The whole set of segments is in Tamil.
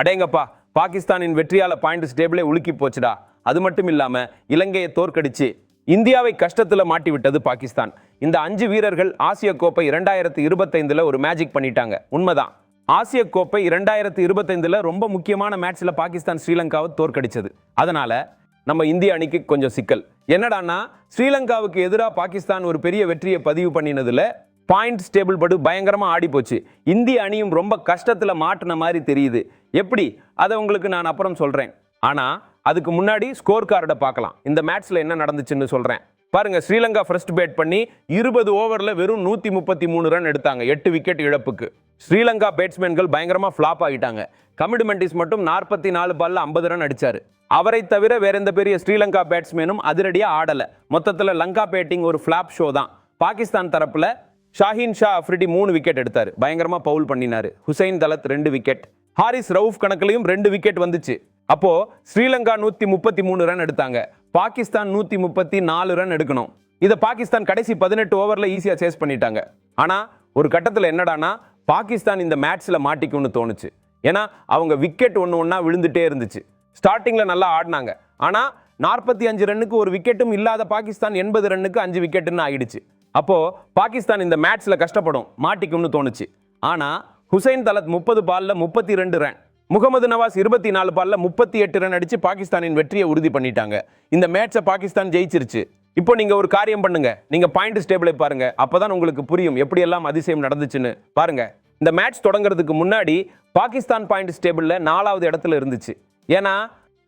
அடேங்கப்பா பாகிஸ்தானின் வெற்றியால பாயிண்ட் ஸ்டேபிளே உலுக்கி போச்சுடா. அது மட்டும் இல்லாமல் இலங்கையை தோற்கடிச்சு இந்தியாவை கஷ்டத்தில் மாட்டி விட்டது பாகிஸ்தான். இந்த அஞ்சு வீரர்கள் ஆசிய கோப்பை இரண்டாயிரத்தி இருபத்தைந்தில் ஒரு மேஜிக் பண்ணிட்டாங்க. உண்மைதான். ஆசிய கோப்பை இரண்டாயிரத்தி இருபத்தைந்தில் ரொம்ப முக்கியமான மேட்ச்சில் பாகிஸ்தான் ஸ்ரீலங்காவை தோற்கடிச்சது. அதனால் நம்ம இந்திய அணிக்கு கொஞ்சம் சிக்கல். என்னடான்னா ஸ்ரீலங்காவுக்கு எதிராக பாகிஸ்தான் ஒரு பெரிய வெற்றியை பதிவு பண்ணினதில் பாயிண்ட் ஸ்டேபிள் படு பயங்கரமாக ஆடி போச்சு இந்திய அணியும் ரொம்ப கஷ்டத்தில் மாட்டின மாதிரி தெரியுது. எப்படி? அதை உங்களுக்கு நான் அப்புறம் சொல்கிறேன் ஆனால் அதுக்கு முன்னாடி ஸ்கோர் கார்டை பார்க்கலாம். இந்த மேட்ச்சில் என்ன நடந்துச்சுன்னு சொல்கிறேன் பாருங்க ஸ்ரீலங்கா ஃபர்ஸ்ட் பேட் பண்ணி இருபது ஓவரில் வெறும் நூற்றி முப்பத்தி மூணு ரன் எடுத்தாங்க. எட்டு விக்கெட் இழப்புக்கு. ஸ்ரீலங்கா பேட்ஸ்மேன்கள் பயங்கரமாக ஃப்ளாப் ஆகிட்டாங்க. கமிட்மெண்டிஸ் மட்டும் நாற்பத்தி நாலு பால்ல ஐம்பது ரன் அடிச்சார். அவரை தவிர வேற எந்த பெரிய ஸ்ரீலங்கா பேட்ஸ்மேனும் அதிரடியாக ஆடலை. மொத்தத்தில் லங்கா பேட்டிங் ஒரு ஃப்ளாப் ஷோ தான். பாகிஸ்தான் தரப்பில் ஷாஹின் ஷா அஃப்ரிடி மூணு விக்கெட் எடுத்தார். பயங்கரமாக பவுல் பண்ணினாரு. ஹுசைன் தலத் ரெண்டு விக்கெட் ஹாரிஸ் ரவுஃப் கணக்குலயும் ரெண்டு விக்கெட் வந்துச்சு. அப்போது ஸ்ரீலங்கா நூற்றி முப்பத்தி மூணு ரன் எடுத்தாங்க. பாகிஸ்தான் நூற்றி முப்பத்தி நாலு ரன் எடுக்கணும். இதை பாகிஸ்தான் கடைசி பதினெட்டு ஓவரில் ஈஸியாக சேஸ் பண்ணிட்டாங்க. ஆனால் ஒரு கட்டத்தில் என்னடானா பாகிஸ்தான் இந்த மேட்ச்சில் மாட்டிக்கும்னு தோணுச்சு. ஏன்னா அவங்க விக்கெட் ஒன்று ஒன்றா விழுந்துட்டே இருந்துச்சு. ஸ்டார்டிங்கில் நல்லா ஆடினாங்க. ஆனால் நாற்பத்தி அஞ்சு ரன்னுக்கு ஒரு விக்கெட்டும் இல்லாத பாகிஸ்தான் எண்பது ரன்னுக்கு அஞ்சு விக்கெட்டுன்னு ஆயிடுச்சு. அப்போது பாகிஸ்தான் இந்த மேட்ச்சில் கஷ்டப்படும். மாட்டிக்கும்னு தோணுச்சு. ஆனால் ஹுசைன் தலத் முப்பது பாலில் முப்பத்தி ரெண்டு ரன். முகமது நவாஸ் இருபத்தி நாலு பாலில் முப்பத்தி எட்டு ரன் அடிச்சு பாகிஸ்தானின் வெற்றியை உறுதி பண்ணிட்டாங்க. இந்த மேட்சை பாகிஸ்தான் ஜெயிச்சிருச்சு. இப்போ நீங்கள் ஒரு காரியம் பண்ணுங்க. நீங்கள் பாயிண்ட் ஸ்டேபிளை பாருங்க. அப்பதான் உங்களுக்கு புரியும் எப்படியெல்லாம் அதிசயம் நடந்துச்சுன்னு. பாருங்க. இந்த மேட்ச் தொடங்குறதுக்கு முன்னாடி பாகிஸ்தான் பாயிண்ட் ஸ்டேபிளில் நாலாவது இடத்துல இருந்துச்சு. ஏன்னா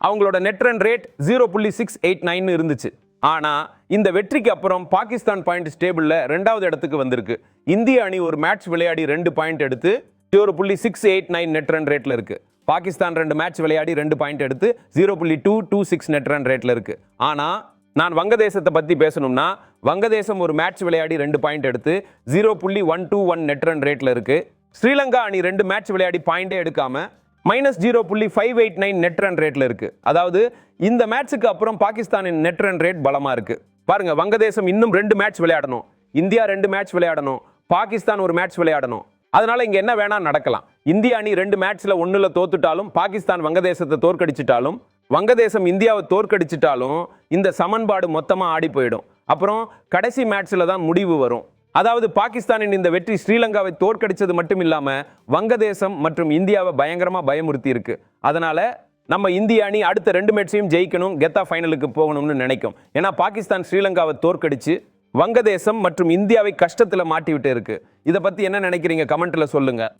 அவங்களோட நெட் ரன் ரேட் ஜீரோ புள்ளி சிக்ஸ் எயிட் நைன் இருந்துச்சு. ஆனால் இந்த வெற்றிக்கு அப்புறம் பாகிஸ்தான் பாயிண்ட் ஸ்டேபிளில் ரெண்டாவது இடத்துக்கு வந்திருக்கு. இந்திய அணி ஒரு மேட்ச் விளையாடி ரெண்டு பாயிண்ட் எடுத்து ஜீரோ புள்ளி six eight nine net run ரேட்டில் இருக்குது பாகிஸ்தான் ரெண்டு மேட்ச் விளையாடி ரெண்டு பாயிண்ட் எடுத்து ஜீரோ புள்ளி two two six net run ரேட்டில் இருக்குது ஆனால் நான் வங்கதேசத்தை பற்றி பேசணும்னா வங்கதேசம் ஒரு மேட்ச் விளையாடி ரெண்டு பாயிண்ட் எடுத்து ஜீரோ புள்ளி one two one net run ரேட்டில் இருக்குது ஸ்ரீலங்கா அணி ரெண்டு மேட்ச் விளையாடி பாயிண்டே எடுக்காமல் மைனஸ் ஜீரோ புள்ளி five eight nine net run ரேட்டில் இருக்குது அதாவது இந்த மேட்ச்சுக்கு அப்புறம் பாகிஸ்தானின் நெட் ரன் ரேட் பலமாக இருக்குது பாருங்கள் வங்கதேசம் இன்னும் ரெண்டு மேட்ச் விளையாடணும். இந்தியா ரெண்டு மேட்ச் விளையாடணும். பாகிஸ்தான் ஒரு மேட்ச் விளையாடணும். அதனால் இங்கே என்ன வேணால் நடக்கலாம். இந்திய அணி ரெண்டு மேட்ச்சில் ஒன்றில் தோத்துட்டாலும் பாகிஸ்தான் வங்கதேசத்தை தோற்கடிச்சிட்டாலும் வங்கதேசம் இந்தியாவை தோற்கடிச்சிட்டாலும் இந்த சமன்பாடு மொத்தமாக ஆடி போயிடும். அப்புறம் கடைசி மேட்ச்சில் தான் முடிவு வரும். அதாவது பாகிஸ்தானின் இந்த வெற்றி ஸ்ரீலங்காவை தோற்கடிச்சது மட்டும் இல்லாமல் வங்கதேசம் மற்றும் இந்தியாவை பயங்கரமாக பயமுறுத்தி இருக்கு அதனால நம்ம இந்திய அணி அடுத்த ரெண்டு மேட்சையும் ஜெயிக்கணும் கெத்தா ஃபைனலுக்கு போகணும்னு நினைக்கும். ஏன்னா பாகிஸ்தான் ஸ்ரீலங்காவை தோற்கடிச்சு வங்கதேசம் மற்றும் இந்தியாவை கஷ்டத்தில் மாட்டிவிட்டு இருக்குது இருக்கு. இதை பற்றி என்ன நினைக்கிறீங்க? கமெண்ட்டில் சொல்லுங்கள்